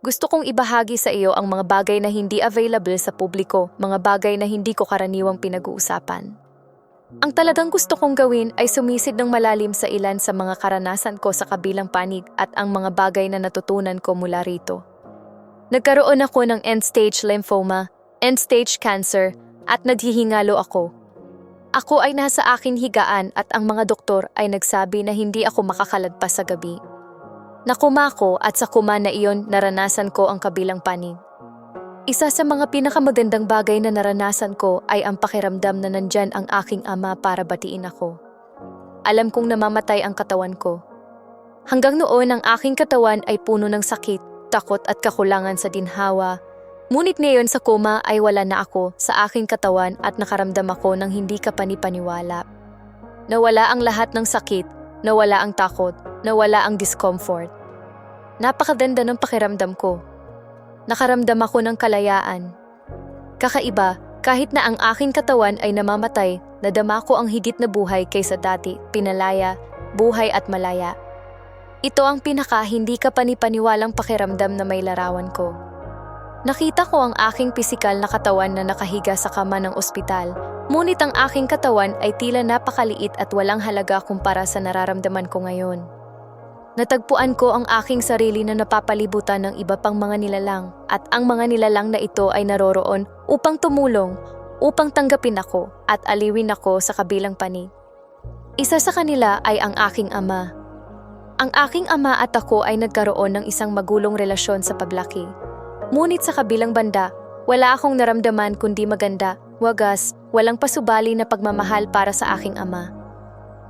Gusto kong ibahagi sa iyo ang mga bagay na hindi available sa publiko, mga bagay na hindi ko karaniwang pinag-uusapan. Ang talagang gusto kong gawin ay sumisid ng malalim sa ilan sa mga karanasan ko sa kabilang panig at ang mga bagay na natutunan ko mula rito. Nagkaroon ako ng end-stage lymphoma, end-stage cancer, at naghihingalo ako. Ako ay nasa aking higaan at ang mga doktor ay nagsabi na hindi ako makakalagpas sa gabi. Nakuma ko at sa kuma na iyon naranasan ko ang kabilang panig. Isa sa mga pinakamagandang bagay na naranasan ko ay ang pakiramdam na nandyan ang aking ama para batiin ako. Alam kong namamatay ang katawan ko. Hanggang noon ang aking katawan ay puno ng sakit, takot at kakulangan sa dinhawa. Ngunit ngayon sa koma ay wala na ako sa aking katawan at nakaramdam ako ng hindi kapanipaniwala. Nawala ang lahat ng sakit, nawala ang takot, nawala ang discomfort. Napakaganda ng pakiramdam ko. Nakaramdam ako ng kalayaan. Kakaiba, kahit na ang aking katawan ay namamatay, nadama ko ang higit na buhay kaysa dati, pinalaya, buhay at malaya. Ito ang pinaka hindi kapanipaniwalang pakiramdam na may larawan ko. Nakita ko ang aking pisikal na katawan na nakahiga sa kama ng ospital, ngunit ang aking katawan ay tila napakaliit at walang halaga kumpara sa nararamdaman ko ngayon. Natagpuan ko ang aking sarili na napapalibutan ng iba pang mga nilalang at ang mga nilalang na ito ay naroroon upang tumulong, upang tanggapin ako at aliwin ako sa kabilang panig. Isa sa kanila ay ang aking ama. Ang aking ama at ako ay nagkaroon ng isang magulong relasyon sa paglaki. Ngunit sa kabilang banda, wala akong naramdaman kundi maganda, wagas, walang pasubali na pagmamahal para sa aking ama.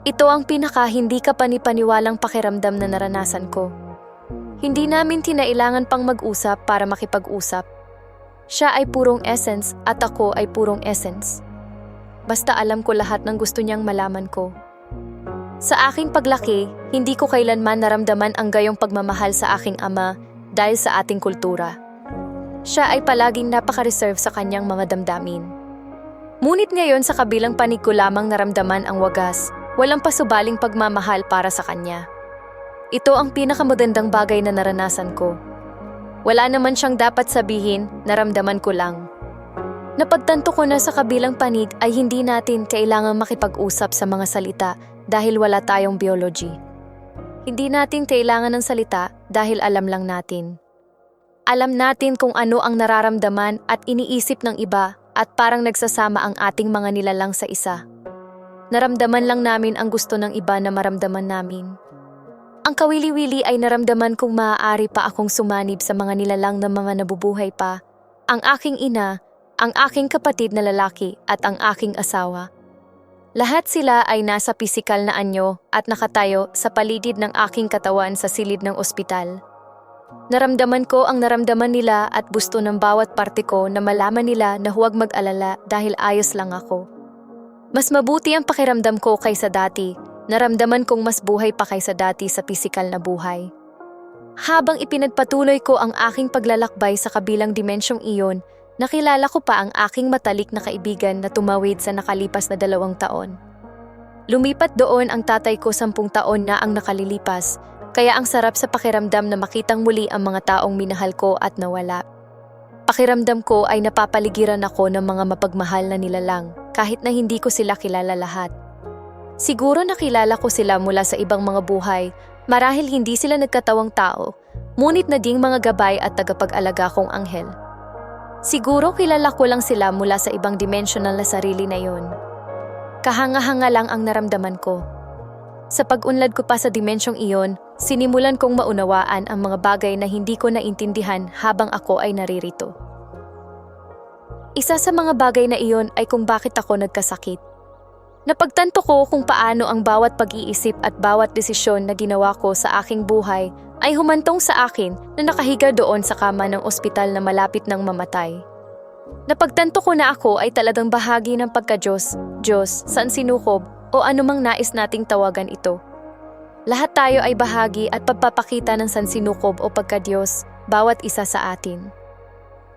Ito ang pinaka hindi kapanipaniwalang pakiramdam na naranasan ko. Hindi namin tinailangan pang mag-usap para makipag-usap. Siya ay purong essence at ako ay purong essence. Basta alam ko lahat ng gusto niyang malaman ko. Sa aking paglaki, hindi ko kailanman naramdaman ang gayong pagmamahal sa aking ama dahil sa ating kultura. Siya ay palaging napaka-reserve sa kanyang mga damdamin. Ngunit ngayon sa kabilang panig ko lamang naramdaman ang wagas, walang pasubaling pagmamahal para sa kanya. Ito ang pinakamagandang bagay na naranasan ko. Wala naman siyang dapat sabihin, naramdaman ko lang. Napagtanto ko na sa kabilang panig ay hindi natin kailangang makipag-usap sa mga salita dahil wala tayong biology. Hindi natin kailangan ng salita dahil alam lang natin. Alam natin kung ano ang nararamdaman at iniisip ng iba at parang nagsasama ang ating mga nilalang sa isa. Naramdaman lang namin ang gusto ng iba na maramdaman namin. Ang kawili-wili ay naramdaman kong maaari pa akong sumanib sa mga nilalang na mga nabubuhay pa, ang aking ina, ang aking kapatid na lalaki at ang aking asawa. Lahat sila ay nasa pisikal na anyo at nakatayo sa paligid ng aking katawan sa silid ng ospital. Naramdaman ko ang naramdaman nila at gusto ng bawat parte ko na malaman nila na huwag mag-alala dahil ayos lang ako. Mas mabuti ang pakiramdam ko kaysa dati. Naramdaman kong mas buhay pa kaysa dati sa pisikal na buhay. Habang ipinagpatuloy ko ang aking paglalakbay sa kabilang dimensyong iyon, nakilala ko pa ang aking matalik na kaibigan na tumawid sa nakalipas na dalawang taon. Lumipat doon ang tatay ko sampung taon na ang nakalilipas, kaya ang sarap sa pakiramdam na makitang muli ang mga taong minahal ko at nawala. Pakiramdam ko ay napapaligiran ako ng mga mapagmahal na nilalang kahit na hindi ko sila kilala lahat. Siguro nakilala ko sila mula sa ibang mga buhay marahil hindi sila nagkatawang tao, ngunit naging mga gabay at tagapag-alaga kong anghel. Siguro kilala ko lang sila mula sa ibang dimensional na sarili na yon. Kahanga-hanga lang ang naramdaman ko. Sa pag-unlad ko pa sa dimensyong iyon, sinimulan kong maunawaan ang mga bagay na hindi ko naintindihan habang ako ay naririto. Isa sa mga bagay na iyon ay kung bakit ako nagkasakit. Napagtanto ko kung paano ang bawat pag-iisip at bawat desisyon na ginawa ko sa aking buhay ay humantong sa akin na nakahiga doon sa kama ng ospital na malapit ng mamatay. Napagtanto ko na ako ay talagang bahagi ng pagka-Diyos, Diyos, saan sinukob o anumang nais nating tawagan ito. Lahat tayo ay bahagi at pagpapakita ng sansinukob o pagka-Diyos, bawat isa sa atin.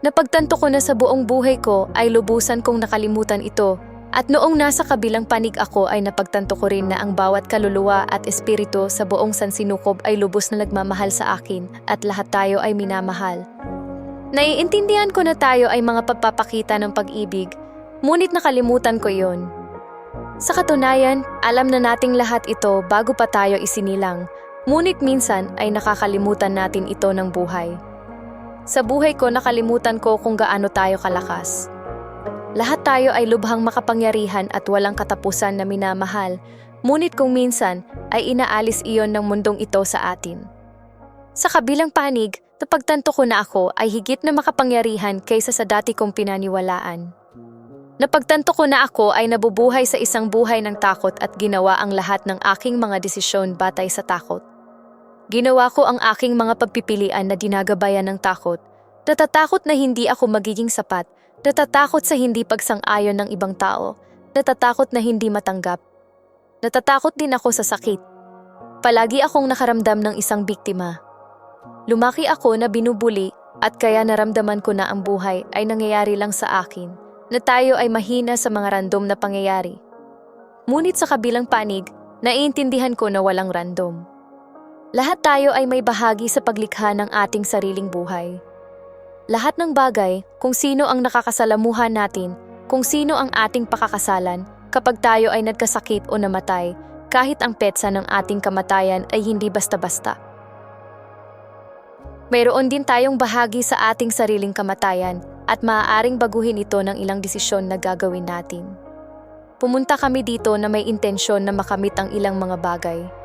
Napagtanto ko na sa buong buhay ko ay lubusan kong nakalimutan ito At noong nasa kabilang panig ako ay napagtanto ko rin na ang bawat kaluluwa at espiritu sa buong sansinukob ay lubos na nagmamahal sa akin at lahat tayo ay minamahal. Naiintindihan ko na tayo ay mga pagpapakita ng pag-ibig, ngunit nakalimutan ko yon. Sa katunayan, alam na nating lahat ito bago pa tayo isinilang, ngunit minsan ay nakakalimutan natin ito ng buhay. Sa buhay ko nakalimutan ko kung gaano tayo kalakas. Lahat tayo ay lubhang makapangyarihan at walang katapusan na minamahal, ngunit kung minsan ay inaalis iyon ng mundong ito sa atin. Sa kabilang panig, napagtanto ko na ako ay higit na makapangyarihan kaysa sa dati kong pinaniwalaan. Napagtanto ko na ako ay nabubuhay sa isang buhay ng takot at ginawa ang lahat ng aking mga desisyon batay sa takot. Ginawa ko ang aking mga pagpipilian na dinagabayan ng takot. Natatakot na hindi ako magiging sapat Natatakot sa hindi pagsang-ayon ng ibang tao. Natatakot na hindi matanggap. Natatakot din ako sa sakit. Palagi akong nakaramdam ng isang biktima. Lumaki ako na binubuli at kaya naramdaman ko na ang buhay ay nangyayari lang sa akin, na tayo ay mahina sa mga random na pangyayari. Ngunit sa kabilang panig, naiintindihan ko na walang random. Lahat tayo ay may bahagi sa paglikha ng ating sariling buhay. Lahat ng bagay, kung sino ang nakakasalamuhan natin, kung sino ang ating pakakasalan, kapag tayo ay nagkasakit o namatay, kahit ang petsa ng ating kamatayan ay hindi basta-basta. Mayroon din tayong bahagi sa ating sariling kamatayan at maaaring baguhin ito ng ilang desisyon na gagawin natin. Pumunta kami dito na may intensyon na makamit ang ilang mga bagay.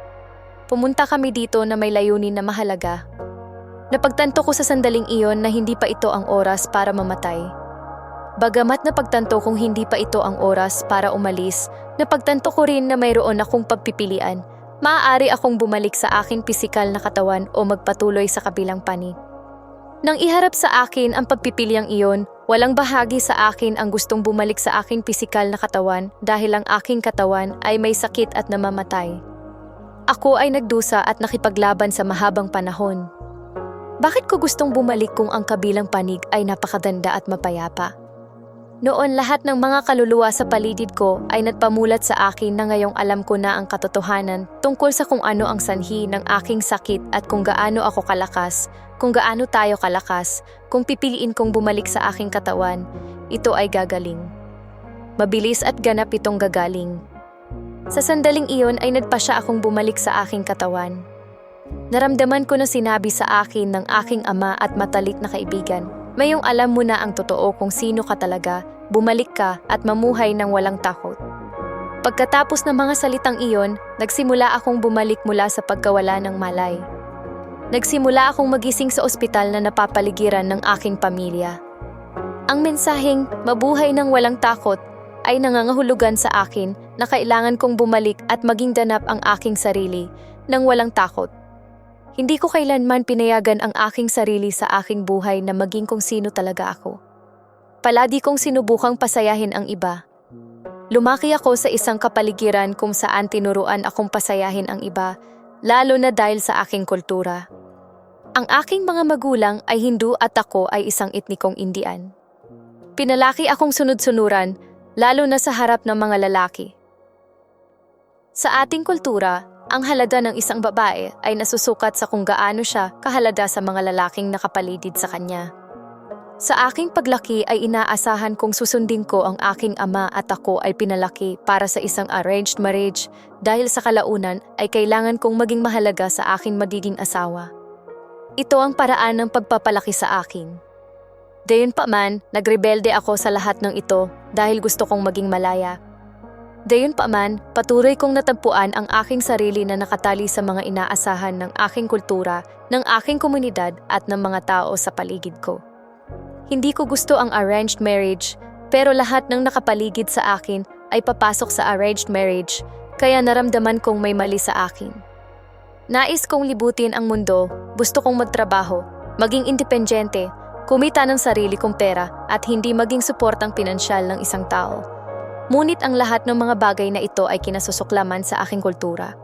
Pumunta kami dito na may layunin na mahalaga Napagtanto ko sa sandaling iyon na hindi pa ito ang oras para mamatay. Bagamat napagtanto kong hindi pa ito ang oras para umalis, napagtanto ko rin na mayroon akong pagpipilian. Maaari akong bumalik sa aking pisikal na katawan o magpatuloy sa kabilang panig. Nang iharap sa akin ang pagpipiliang iyon, walang bahagi sa akin ang gustong bumalik sa aking pisikal na katawan dahil ang aking katawan ay may sakit at namamatay. Ako ay nagdusa at nakipaglaban sa mahabang panahon. Bakit ko gustong bumalik kung ang kabilang panig ay napakaganda at mapayapa? Noon lahat ng mga kaluluwa sa paligid ko ay nagpamulat sa akin na ngayong alam ko na ang katotohanan tungkol sa kung ano ang sanhi ng aking sakit at kung gaano ako kalakas, kung gaano tayo kalakas, kung pipiliin kong bumalik sa aking katawan, ito ay gagaling. Mabilis at ganap itong gagaling. Sa sandaling iyon ay nagpasya akong bumalik sa aking katawan. Naramdaman ko na sinabi sa akin ng aking ama at matalik na kaibigan, mayong alam mo na ang totoo kung sino ka talaga, bumalik ka at mamuhay ng walang takot. Pagkatapos ng mga salitang iyon, nagsimula akong bumalik mula sa pagkawala ng malay. Nagsimula akong magising sa ospital na napapaligiran ng aking pamilya. Ang mensaheng, mabuhay ng walang takot, ay nangangahulugan sa akin na kailangan kong bumalik at maging danap ang aking sarili ng walang takot. Hindi ko kailanman pinayagan ang aking sarili sa aking buhay na maging kung sino talaga ako. Palagi kong sinubukang pasayahin ang iba. Lumaki ako sa isang kapaligiran kung saan tinuruan akong pasayahin ang iba, lalo na dahil sa aking kultura. Ang aking mga magulang ay Hindu at ako ay isang etnikong Indian. Pinalaki akong sunod-sunuran, lalo na sa harap ng mga lalaki. Sa ating kultura, ang halaga ng isang babae ay nasusukat sa kung gaano siya kahalaga sa mga lalaking nakapalidid sa kanya. Sa aking paglaki ay inaasahan kong susundin ko ang aking ama at ako ay pinalaki para sa isang arranged marriage dahil sa kalaunan ay kailangan kong maging mahalaga sa aking magiging asawa. Ito ang paraan ng pagpapalaki sa akin. Dayon pa man, nagrebelde ako sa lahat ng ito dahil gusto kong maging malaya Dayon pa man, patuloy kong natagpuan ang aking sarili na nakatali sa mga inaasahan ng aking kultura, ng aking komunidad at ng mga tao sa paligid ko. Hindi ko gusto ang arranged marriage, pero lahat ng nakapaligid sa akin ay papasok sa arranged marriage, kaya naramdaman kong may mali sa akin. Nais kong libutin ang mundo, gusto kong magtrabaho, maging independyente, kumita ng sarili kong pera at hindi maging suportang pinansyal ng isang tao. Ngunit ang lahat ng mga bagay na ito ay kinasusuklaman sa aking kultura.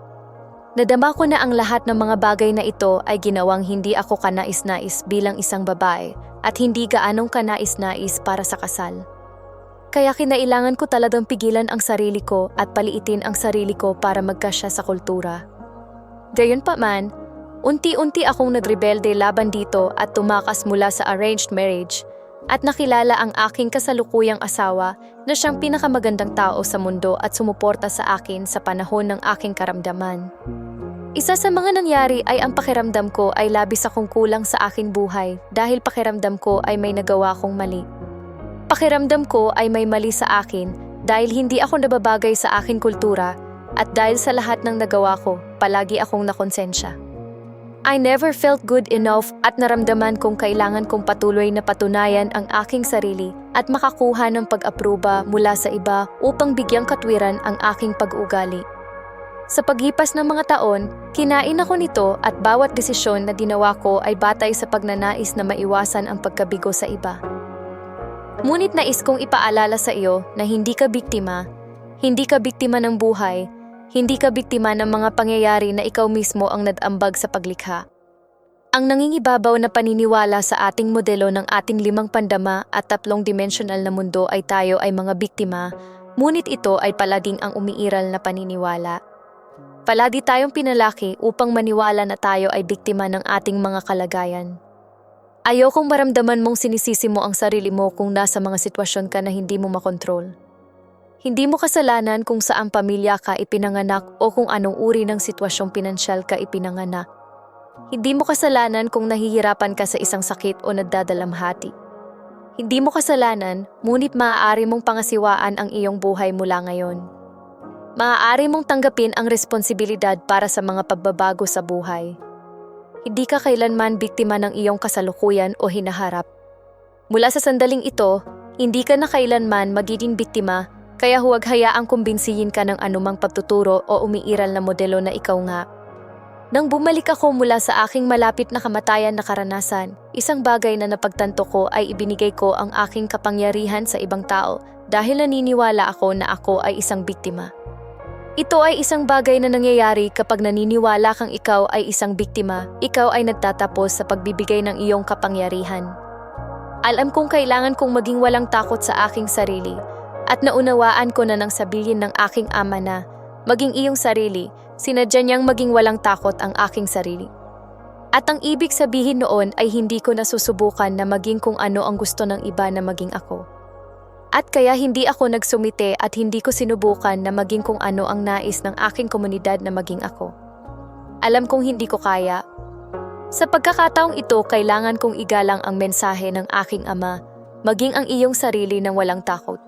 Nadama ko na ang lahat ng mga bagay na ito ay ginawang hindi ako kanais-nais bilang isang babae at hindi gaanong kanais-nais para sa kasal. Kaya kinailangan ko talagang pigilan ang sarili ko at paliitin ang sarili ko para magkasya sa kultura. Gayon pa man, unti-unti akong nagrebelde laban dito at tumakas mula sa arranged marriage at nakilala ang aking kasalukuyang asawa na siyang pinakamagandang tao sa mundo at sumuporta sa akin sa panahon ng aking karamdaman. Isa sa mga nangyari ay ang pakiramdam ko ay labis akong kulang sa aking buhay dahil pakiramdam ko ay may nagawa akong mali. Pakiramdam ko ay may mali sa akin dahil hindi ako nababagay sa aking kultura at dahil sa lahat ng nagawa ko, palagi akong nakonsensya. I never felt good enough at naramdaman kong kailangan kong patuloy na patunayan ang aking sarili at makakuha ng pag-aproba mula sa iba upang bigyang katwiran ang aking pag-ugali. Sa paglipas ng mga taon, kinain ako nito at bawat desisyon na dinawa ko ay batay sa pagnanais na maiwasan ang pagkabigo sa iba. Ngunit nais kong ipaalala sa iyo na hindi ka biktima, hindi ka biktima ng buhay, hindi ka biktima ng mga pangyayari na ikaw mismo ang nadambag sa paglikha. Ang nangingibabaw na paniniwala sa ating modelo ng ating limang pandama at tatlong dimensional na mundo ay tayo ay mga biktima, ngunit ito ay palading ang umiiral na paniniwala. Palagi tayong pinalaki upang maniwala na tayo ay biktima ng ating mga kalagayan. Ayokong maramdaman mong sinisisi mo ang sarili mo kung nasa mga sitwasyon ka na hindi mo makontrol. Hindi mo kasalanan kung saan pamilya ka ipinanganak o kung anong uri ng sitwasyong pinansyal ka ipinanganak. Hindi mo kasalanan kung nahihirapan ka sa isang sakit o nagdadalamhati. Hindi mo kasalanan, ngunit maaari mong pangasiwaan ang iyong buhay mula ngayon. Maaari mong tanggapin ang responsibilidad para sa mga pagbabago sa buhay. Hindi ka kailanman biktima ng iyong kasalukuyan o hinaharap. Mula sa sandaling ito, hindi ka na kailanman magiging biktima kaya huwag hayaang kumbinsihin ka ng anumang pagtuturo o umiiral na modelo na ikaw nga. Nang bumalik ako mula sa aking malapit na kamatayan na karanasan, isang bagay na napagtanto ko ay ibinigay ko ang aking kapangyarihan sa ibang tao dahil naniniwala ako na ako ay isang biktima. Ito ay isang bagay na nangyayari kapag naniniwala kang ikaw ay isang biktima, ikaw ay nagtatapos sa pagbibigay ng iyong kapangyarihan. Alam kong kailangan kong maging walang takot sa aking sarili at naunawaan ko na nang sabihin ng aking ama na maging iyong sarili, sinadya niyang maging walang takot ang aking sarili. At ang ibig sabihin noon ay hindi ko nasusubukan na maging kung ano ang gusto ng iba na maging ako. At kaya hindi ako nagsumite at hindi ko sinubukan na maging kung ano ang nais ng aking komunidad na maging ako. Alam kong hindi ko kaya. Sa pagkakataong ito, kailangan kong igalang ang mensahe ng aking ama, maging ang iyong sarili ng walang takot.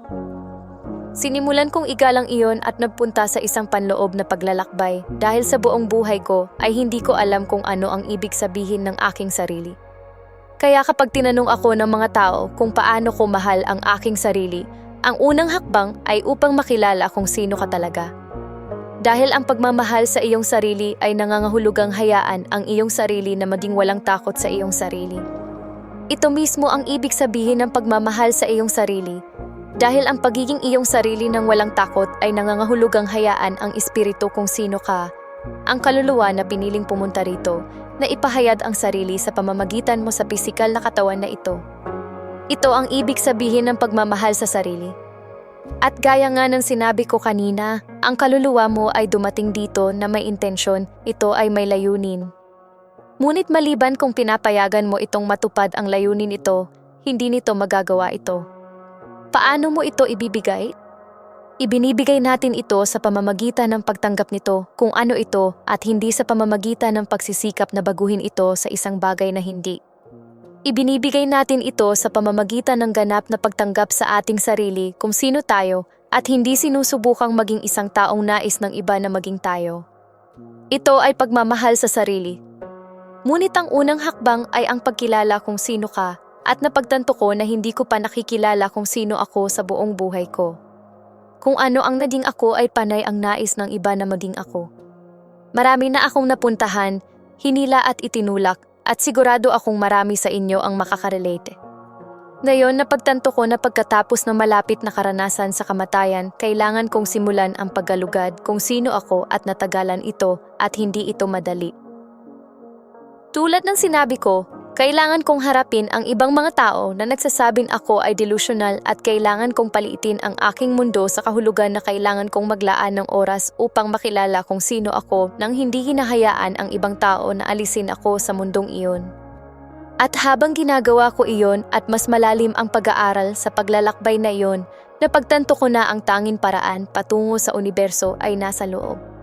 Sinimulan kong igalang iyon at nagpunta sa isang panloob na paglalakbay dahil sa buong buhay ko ay hindi ko alam kung ano ang ibig sabihin ng aking sarili. Kaya kapag tinanong ako ng mga tao kung paano ko mahal ang aking sarili, ang unang hakbang ay upang makilala kung sino ka talaga. Dahil ang pagmamahal sa iyong sarili ay nangangahulugang hayaan ang iyong sarili na maging walang takot sa iyong sarili. Ito mismo ang ibig sabihin ng pagmamahal sa iyong sarili. Dahil ang pagiging iyong sarili ng walang takot ay nangangahulugang hayaan ang espiritu kung sino ka, ang kaluluwa na piniling pumunta rito na ipahayad ang sarili sa pamamagitan mo sa pisikal na katawan na ito. Ito ang ibig sabihin ng pagmamahal sa sarili. At gaya nga ng sinabi ko kanina, ang kaluluwa mo ay dumating dito na may intensyon, ito ay may layunin. Ngunit maliban kung pinapayagan mo itong matupad ang layunin ito, hindi nito magagawa ito. Paano mo ito ibibigay? Ibinibigay natin ito sa pamamagitan ng pagtanggap nito kung ano ito at hindi sa pamamagitan ng pagsisikap na baguhin ito sa isang bagay na hindi. Ibinibigay natin ito sa pamamagitan ng ganap na pagtanggap sa ating sarili kung sino tayo at hindi sinusubukang maging isang taong nais ng iba na maging tayo. Ito ay pagmamahal sa sarili. Ngunit ang unang hakbang ay ang pagkilala kung sino ka at napagtanto ko na hindi ko pa nakikilala kung sino ako sa buong buhay ko. Kung ano ang naging ako ay panay ang nais ng iba na maging ako. Marami na akong napuntahan, hinila at itinulak at sigurado akong marami sa inyo ang makakarelate. Ngayon napagtanto ko na pagkatapos ng malapit na karanasan sa kamatayan, kailangan kong simulan ang paggalugad kung sino ako at natagalan ito at hindi ito madali. Tulad ng sinabi ko, Kailangan kong harapin ang ibang mga tao na nagsasabing ako ay delusional at kailangan kong paliitin ang aking mundo sa kahulugan na kailangan kong maglaan ng oras upang makilala kung sino ako nang hindi hinahayaan ang ibang tao na alisin ako sa mundong iyon. At habang ginagawa ko iyon at mas malalim ang pag-aaral sa paglalakbay na iyon, napagtanto ko na ang tanging paraan patungo sa universo ay nasa loob.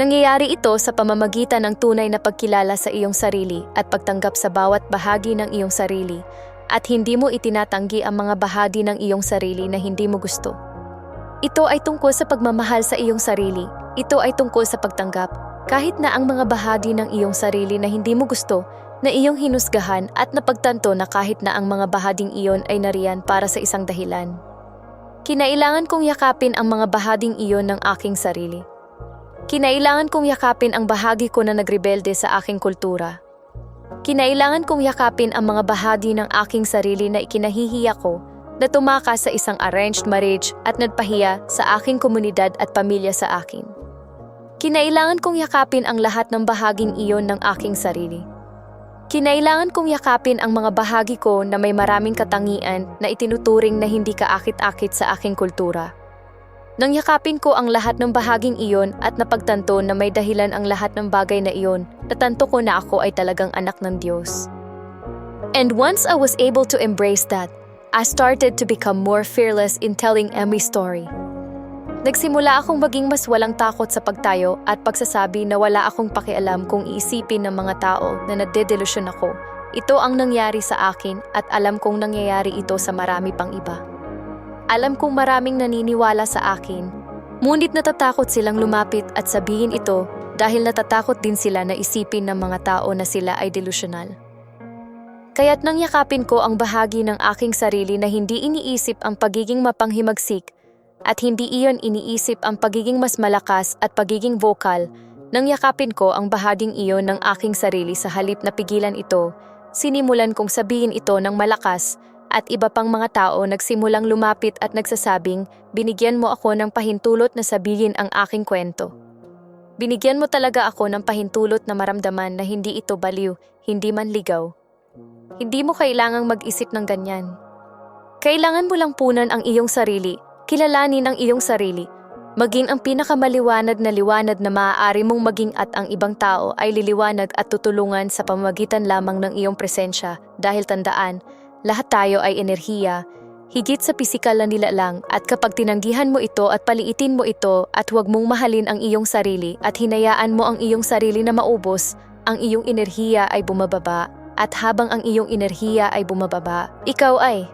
Nangyayari ito sa pamamagitan ng tunay na pagkilala sa iyong sarili at pagtanggap sa bawat bahagi ng iyong sarili at hindi mo itinatanggi ang mga bahagi ng iyong sarili na hindi mo gusto. Ito ay tungkol sa pagmamahal sa iyong sarili. Ito ay tungkol sa pagtanggap kahit na ang mga bahagi ng iyong sarili na hindi mo gusto na iyong hinusgahan at napagtanto na kahit na ang mga bahaging iyon ay nariyan para sa isang dahilan. Kinailangan kong yakapin ang mga bahaging iyon ng aking sarili. Kinailangan kong yakapin ang bahagi ko na nagrebelde sa aking kultura. Kinailangan kong yakapin ang mga bahagi ng aking sarili na ikinahihiya ko na tumakas sa isang arranged marriage at nagpahiya sa aking komunidad at pamilya sa akin. Kinailangan kong yakapin ang lahat ng bahaging iyon ng aking sarili. Kinailangan kong yakapin ang mga bahagi ko na may maraming katangian na itinuturing na hindi kaakit-akit sa aking kultura. Nang yakapin ko ang lahat ng bahaging iyon at napagtanto na may dahilan ang lahat ng bagay na iyon, natanto ko na ako ay talagang anak ng Diyos. And once I was able to embrace that, I started to become more fearless in telling Emmy's story. Nagsimula akong maging mas walang takot sa pagtayo at pagsasabi na wala akong pakialam kung iisipin ng mga tao na nadedelusyon ako. Ito ang nangyari sa akin at alam kong nangyayari ito sa marami pang iba. Alam kong maraming naniniwala sa akin, ngunit natatakot silang lumapit at sabihin ito dahil natatakot din sila na isipin ng mga tao na sila ay delusional. Kaya't nang yakapin ko ang bahagi ng aking sarili na hindi iniisip ang pagiging mapanghimagsik at hindi iyon iniisip ang pagiging mas malakas at pagiging vocal, nang yakapin ko ang bahaging iyon ng aking sarili sa halip na pigilan ito, sinimulan kong sabihin ito ng malakas at iba pang mga tao nagsimulang lumapit at nagsasabing, binigyan mo ako ng pahintulot na sabihin ang aking kwento. Binigyan mo talaga ako ng pahintulot na maramdaman na hindi ito baliw, hindi man ligaw. Hindi mo kailangang mag-isip ng ganyan. Kailangan mo lang punan ang iyong sarili, kilalanin ang iyong sarili, maging ang pinakamaliwanag na liwanag na maaari mong maging at ang ibang tao ay liliwanag at tutulungan sa pamamagitan lamang ng iyong presensya dahil tandaan, lahat tayo ay enerhiya, higit sa pisikal na nilalang at kapag tinanggihan mo ito at paliitin mo ito at huwag mong mahalin ang iyong sarili at hinayaan mo ang iyong sarili na maubos, ang iyong enerhiya ay bumababa at habang ang iyong enerhiya ay bumababa, ikaw ay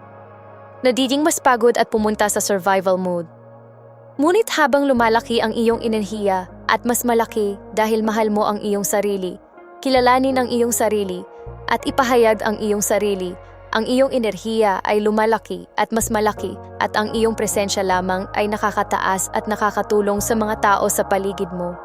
nagiging mas pagod at pumunta sa survival mode. Ngunit habang lumalaki ang iyong enerhiya at mas malaki dahil mahal mo ang iyong sarili, kilalanin ang iyong sarili at ipahayag ang iyong sarili, ang iyong enerhiya ay lumalaki at mas malaki at ang iyong presensya lamang ay nakakataas at nakakatulong sa mga tao sa paligid mo.